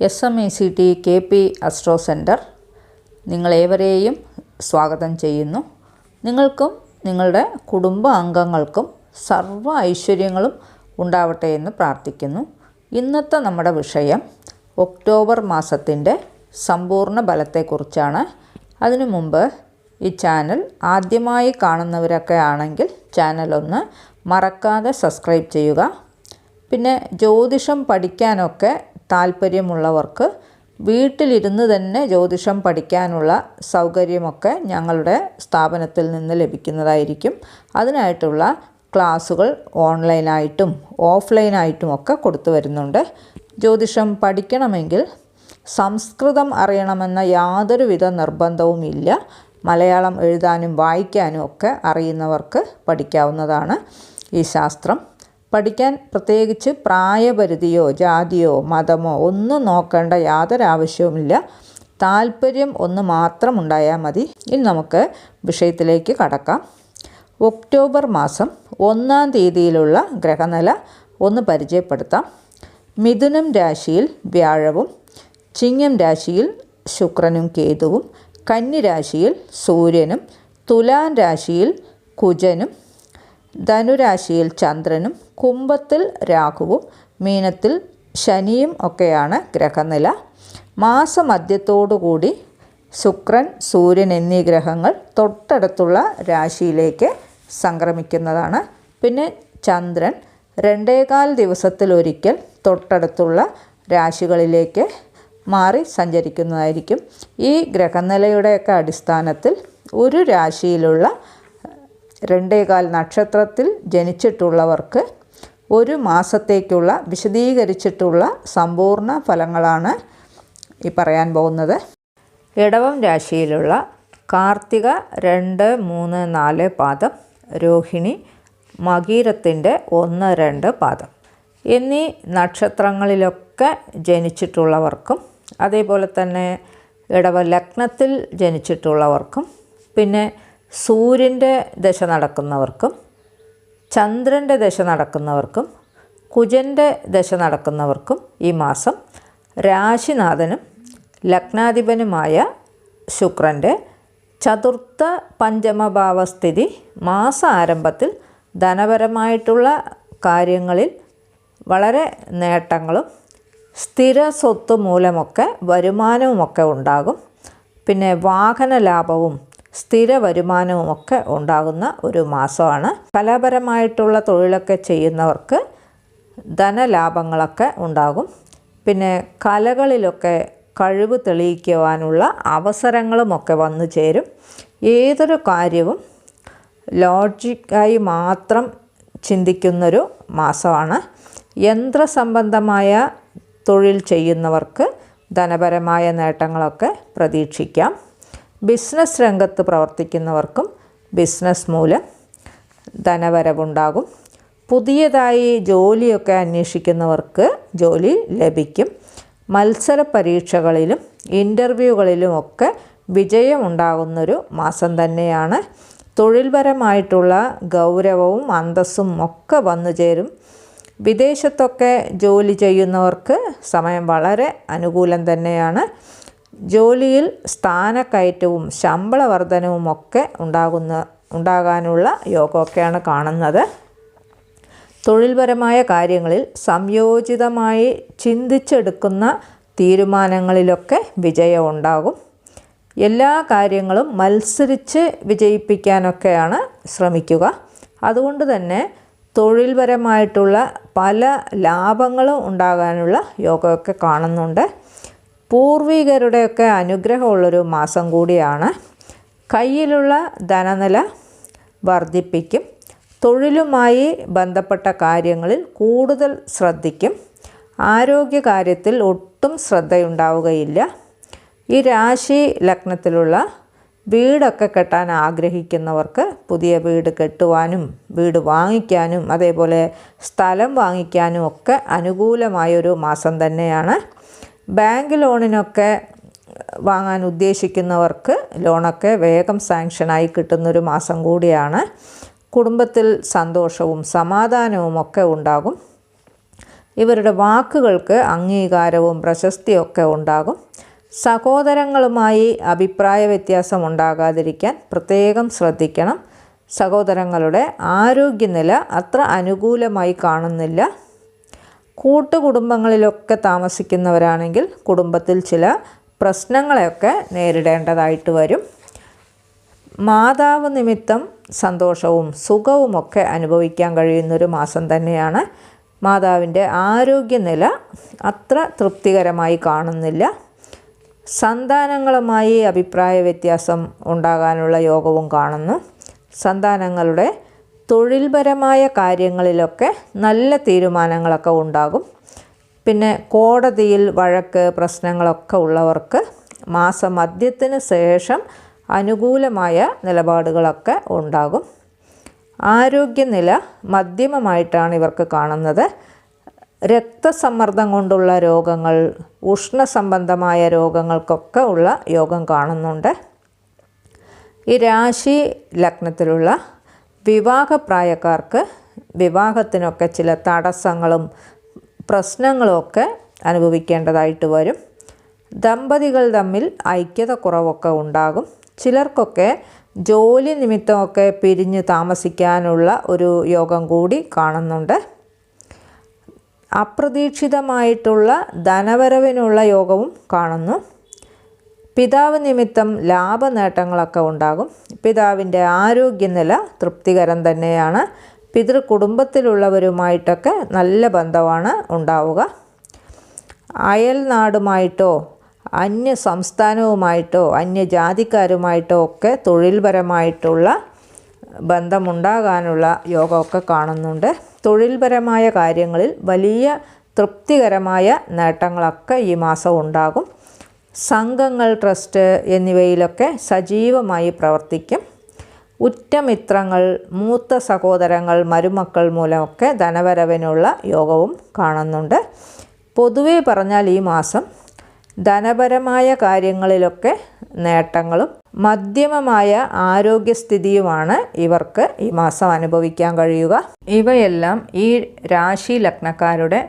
S M E C T K P astro centre നിങ്ങളേവരെയും സ്വാഗതം ചെയ്യുന്നു. നിങ്ങൾക്കും നിങ്ങളുടെ കുടുംബ അംഗങ്ങൾക്കും സർവ ഐശ്വര്യങ്ങളും ഉണ്ടാവട്ടെ എന്ന് പ്രാർത്ഥിക്കുന്നു. ഇന്നത്തെ നമ്മുടെ വിഷയം ഒക്ടോബർ മാസത്തിന്റെ സമ്പൂർണ ബലത്തെക്കുറിച്ചാണ് അതിനു മുമ്പ് ഈ ചാനൽ ആദ്യമായി കാണുന്നവരൊക്കെ ആണെങ്കിൽ ചാനൽ ഒന്ന് മറക്കാതെ സബ്സ്ക്രൈബ് ചെയ്യുക. പിന്നെ ജ്യോതിഷം പഠിക്കാനൊക്കെ താല്പര്യമുള്ളവർക്ക് വീട്ടിലിരുന്ന് തന്നെ ജ്യോതിഷം പഠിക്കാനുള്ള സൗകര്യമൊക്കെ ഞങ്ങളുടെ സ്ഥാപനത്തിൽ നിന്ന് ലഭിക്കുന്നതായിരിക്കും. അതിനായിട്ടുള്ള ക്ലാസ്സുകൾ ഓൺലൈനായിട്ടും ഓഫ്ലൈനായിട്ടും ഒക്കെ കൊടുത്തു വരുന്നുണ്ട്. ജ്യോതിഷം പഠിക്കണമെങ്കിൽ സംസ്കൃതം അറിയണമെന്ന യാതൊരുവിധ നിർബന്ധവും ഇല്ല. മലയാളം എഴുതാനും വായിക്കാനും ഒക്കെ അറിയുന്നവർക്ക് പഠിക്കാവുന്നതാണ് ഈ ശാസ്ത്രം. പഠിക്കാൻ പ്രത്യേകിച്ച് പ്രായപരിധിയോ ജാതിയോ മതമോ ഒന്നും നോക്കേണ്ട യാതൊരു ആവശ്യവുമില്ല. താല്പര്യം ഒന്ന് മാത്രം ഉണ്ടായാൽ മതി. ഇനി നമുക്ക് വിഷയത്തിലേക്ക് കടക്കാം. ഒക്ടോബർ മാസം ഒന്നാം തീയതിയിലുള്ള ഗ്രഹനില ഒന്ന് പരിചയപ്പെടുത്താം. മിഥുനം രാശിയിൽ വ്യാഴവും ചിങ്ങം രാശിയിൽ ശുക്രനും കേതുവും കന്നി രാശിയിൽ സൂര്യനും തുലാൻ രാശിയിൽ കുജനും ധനുരാശിയിൽ ചന്ദ്രനും കുംഭത്തിൽ രാഹുവും മീനത്തിൽ ശനിയും ഒക്കെയാണ് ഗ്രഹനില. മാസമധ്യത്തോടുകൂടി ശുക്രൻ സൂര്യൻ എന്നീ ഗ്രഹങ്ങൾ തൊട്ടടുത്തുള്ള രാശിയിലേക്ക് സംക്രമിക്കുന്നതാണ്. പിന്നെ ചന്ദ്രൻ രണ്ടേകാൽ ദിവസത്തിലൊരിക്കൽ തൊട്ടടുത്തുള്ള രാശികളിലേക്ക് മാറി സഞ്ചരിക്കുന്നതായിരിക്കും. ഈ ഗ്രഹനിലയുടെയൊക്കെ അടിസ്ഥാനത്തിൽ ഒരു രാശിയിലുള്ള രണ്ടേകാൽ നക്ഷത്രത്തിൽ ജനിച്ചിട്ടുള്ളവർക്ക് ഒരു മാസത്തേക്കുള്ള വിശദീകരിച്ചിട്ടുള്ള സമ്പൂർണ ഫലങ്ങളാണ് ഈ പറയാൻ പോകുന്നത്. ഇടവം രാശിയിലുള്ള കാർത്തിക രണ്ട് മൂന്ന് നാല് പാദം രോഹിണി മകീരത്തിന്റെ ഒന്ന് രണ്ട് പാദം. എന്നീ നക്ഷത്രങ്ങളിലൊക്കെ ജനിച്ചിട്ടുള്ളവർക്കും അതേപോലെ തന്നെ ഇടവ ലഗ്നത്തിൽ ജനിച്ചിട്ടുള്ളവർക്കും പിന്നെ സൂര്യന്റെ ദശ നടക്കുന്നവർക്കും ചന്ദ്രന്റെ ദശ നടക്കുന്നവർക്കും കുജന്റെ ദശ നടക്കുന്നവർക്കും ഈ മാസം രാശിനാഥനും ലഗ്നാധിപനുമായ ശുക്രന്റെ ചതുർത്ഥ പഞ്ചമഭാവസ്ഥിതി മാസ ആരംഭത്തിൽ ധനപരമായിട്ടുള്ള കാര്യങ്ങളിൽ വളരെ നേട്ടങ്ങളും സ്ഥിര സ്വത്ത് മൂലമൊക്കെ വരുമാനവുമൊക്കെ ഉണ്ടാകും. പിന്നെ വാഹന ലാഭവും സ്ഥിര വരുമാനവുമൊക്കെ ഉണ്ടാകുന്ന ഒരു മാസമാണ്. കലാപരമായിട്ടുള്ള തൊഴിലൊക്കെ ചെയ്യുന്നവർക്ക് ധനലാഭങ്ങളൊക്കെ ഉണ്ടാകും. പിന്നെ കലകളിലൊക്കെ കഴിവ് തെളിയിക്കുവാനുള്ള അവസരങ്ങളുമൊക്കെ വന്നു ചേരും. ഏതൊരു കാര്യവും ലോജിക്കായി മാത്രം ചിന്തിക്കുന്നൊരു മാസമാണ്. യന്ത്രസംബന്ധമായ തൊഴിൽ ചെയ്യുന്നവർക്ക് ധനപരമായ നേട്ടങ്ങളൊക്കെ പ്രതീക്ഷിക്കാം. ബിസിനസ് രംഗത്ത് പ്രവർത്തിക്കുന്നവർക്കും ബിസിനസ് മൂലം ധനവരവുണ്ടാകും. പുതിയതായി ജോലിയൊക്കെ അന്വേഷിക്കുന്നവർക്ക് ജോലി ലഭിക്കും. മത്സര പരീക്ഷകളിലും ഇന്റർവ്യൂകളിലുമൊക്കെ വിജയമുണ്ടാകുന്നൊരു മാസം തന്നെയാണ്. തൊഴിൽപരമായിട്ടുള്ള ഗൗരവവും അന്തസ്സും ഒക്കെ വന്നു ചേരും. വിദേശത്തൊക്കെ ജോലി ചെയ്യുന്നവർക്ക് സമയം വളരെ അനുകൂലം തന്നെയാണ്. ജോലിയിൽ സ്ഥാനക്കയറ്റവും ശമ്പള വർധനവും ഒക്കെ ഉണ്ടാകുന്ന ഉണ്ടാകാനുള്ള യോഗമൊക്കെയാണ് കാണുന്നത്. തൊഴിൽപരമായ കാര്യങ്ങളിൽ സംയോജിതമായി ചിന്തിച്ചെടുക്കുന്ന തീരുമാനങ്ങളിലൊക്കെ വിജയം ഉണ്ടാകും എല്ലാ കാര്യങ്ങളും മത്സരിച്ച് വിജയിപ്പിക്കാനൊക്കെയാണ് ശ്രമിക്കുക. അതുകൊണ്ട് തന്നെ തൊഴിൽപരമായിട്ടുള്ള പല ലാഭങ്ങളും ഉണ്ടാകാനുള്ള യോഗമൊക്കെ കാണുന്നുണ്ട്. പൂർവികരുടെയൊക്കെ അനുഗ്രഹമുള്ളൊരു മാസം കൂടിയാണ്. കയ്യിലുള്ള ധനനില വർദ്ധിപ്പിക്കും. തൊഴിലുമായി ബന്ധപ്പെട്ട കാര്യങ്ങളിൽ കൂടുതൽ ശ്രദ്ധിക്കും. ആരോഗ്യകാര്യത്തിൽ ഒട്ടും ശ്രദ്ധയുണ്ടാവുകയില്ല. ഈ രാശി ലഗ്നത്തിലുള്ള വീടൊക്കെ കെട്ടാൻ ആഗ്രഹിക്കുന്നവർക്ക് പുതിയ വീട് കെട്ടുവാനും വീട് വാങ്ങിക്കാനും അതേപോലെ സ്ഥലം വാങ്ങിക്കാനും ഒക്കെ അനുകൂലമായൊരു മാസം തന്നെയാണ്. ബാങ്ക് ലോണിനൊക്കെ വാങ്ങാൻ ഉദ്ദേശിക്കുന്നവർക്ക് ലോണൊക്കെ വേഗം സാങ്ഷനായി കിട്ടുന്നൊരു മാസം കൂടിയാണ്. കുടുംബത്തിൽ സന്തോഷവും സമാധാനവും ഒക്കെ ഉണ്ടാകും. ഇവരുടെ വാക്കുകൾക്ക് അംഗീകാരവും പ്രശസ്തിയൊക്കെ ഉണ്ടാകും. സഹോദരങ്ങളുമായി അഭിപ്രായ വ്യത്യാസം ഉണ്ടാകാതിരിക്കാൻ പ്രത്യേകം ശ്രദ്ധിക്കണം. സഹോദരങ്ങളുടെ ആരോഗ്യനില അത്ര അനുകൂലമായി കാണുന്നില്ല. കൂട്ടുകുടുംബങ്ങളിലൊക്കെ താമസിക്കുന്നവരാണെങ്കിൽ കുടുംബത്തിൽ ചില പ്രശ്നങ്ങളെയൊക്കെ നേരിടേണ്ടതായിട്ട് വരും. മാതാവ് നിമിത്തം സന്തോഷവും സുഖവുമൊക്കെ അനുഭവിക്കാൻ കഴിയുന്നൊരു മാസം തന്നെയാണ്. മാതാവിന്റെ ആരോഗ്യനില അത്ര തൃപ്തികരമായി കാണുന്നില്ല. സന്താനങ്ങളുമായി അഭിപ്രായ വ്യത്യാസം ഉണ്ടാകാനുള്ള യോഗവും കാണുന്നു. സന്താനങ്ങളുടെ തൊഴിൽപരമായ കാര്യങ്ങളിലൊക്കെ നല്ല തീരുമാനങ്ങളൊക്കെ ഉണ്ടാകും. പിന്നെ കോടതിയിൽ വഴക്ക് പ്രശ്നങ്ങളൊക്കെ ഉള്ളവർക്ക് മാസമദ്യത്തിന് ശേഷം അനുകൂലമായ നിലപാടുകളൊക്കെ ഉണ്ടാകും. ആരോഗ്യനില മധ്യമമായിട്ടാണ് ഇവർക്ക് കാണുന്നത്. രക്തസമ്മർദ്ദം കൊണ്ടുള്ള രോഗങ്ങൾ ഉഷ്ണസംബന്ധമായ രോഗങ്ങൾക്കൊക്കെ ഉള്ള യോഗം കാണുന്നുണ്ട്. ഈ രാശി ലഗ്നത്തിലുള്ള വിവാഹപ്രായക്കാർക്ക് വിവാഹത്തിനൊക്കെ ചില തടസ്സങ്ങളും പ്രശ്നങ്ങളുമൊക്കെ അനുഭവിക്കേണ്ടതായിട്ട് വരും. ദമ്പതികൾ തമ്മിൽ ഐക്യത കുറവൊക്കെ ഉണ്ടാകും. ചിലർക്കൊക്കെ ജോലി നിമിത്തമൊക്കെ പിരിഞ്ഞ് താമസിക്കാനുള്ള ഒരു യോഗം കൂടി കാണുന്നുണ്ട്. അപ്രതീക്ഷിതമായിട്ടുള്ള ധനവരവിനുള്ള യോഗവും കാണുന്നു. പിതാവ് നിമിത്തം ലാഭനേട്ടങ്ങളൊക്കെ ഉണ്ടാകും. പിതാവിന്റെ ആരോഗ്യനില തൃപ്തികരം തന്നെയാണ്. പിതൃ കുടുംബത്തിലുള്ളവരുമായിട്ടൊക്കെ നല്ല ബന്ധമാണ് ഉണ്ടാവുക. അയൽനാടുമായിട്ടോ അന്യ സംസ്ഥാനവുമായിട്ടോ അന്യജാതിക്കാരുമായിട്ടോ ഒക്കെ തൊഴിൽപരമായിട്ടുള്ള ബന്ധമുണ്ടാകാനുള്ള യോഗമൊക്കെ കാണുന്നുണ്ട്. തൊഴിൽപരമായ കാര്യങ്ങളിൽ വലിയ തൃപ്തികരമായ നേട്ടങ്ങളൊക്കെ ഈ മാസം ഉണ്ടാകും. സംഘങ്ങൾ ട്രസ്റ്റ് എന്നിവയിലൊക്കെ സജീവമായി പ്രവർത്തിക്കും. ഉറ്റമിത്രങ്ങൾ മൂത്ത സഹോദരങ്ങൾ മരുമക്കൾ മൂലമൊക്കെ ധനവരവിനുള്ള യോഗവും കാണുന്നുണ്ട്. പൊതുവെ പറഞ്ഞാൽ ഈ മാസം ധനപരമായ കാര്യങ്ങളിലൊക്കെ നേട്ടങ്ങളും മധ്യമമായ ആരോഗ്യസ്ഥിതിയുമാണ് ഇവർക്ക് ഈ മാസം അനുഭവിക്കാൻ കഴിയുക. ഇവയെല്ലാം ഈ രാശി ലഗ്നക്കാരുടെ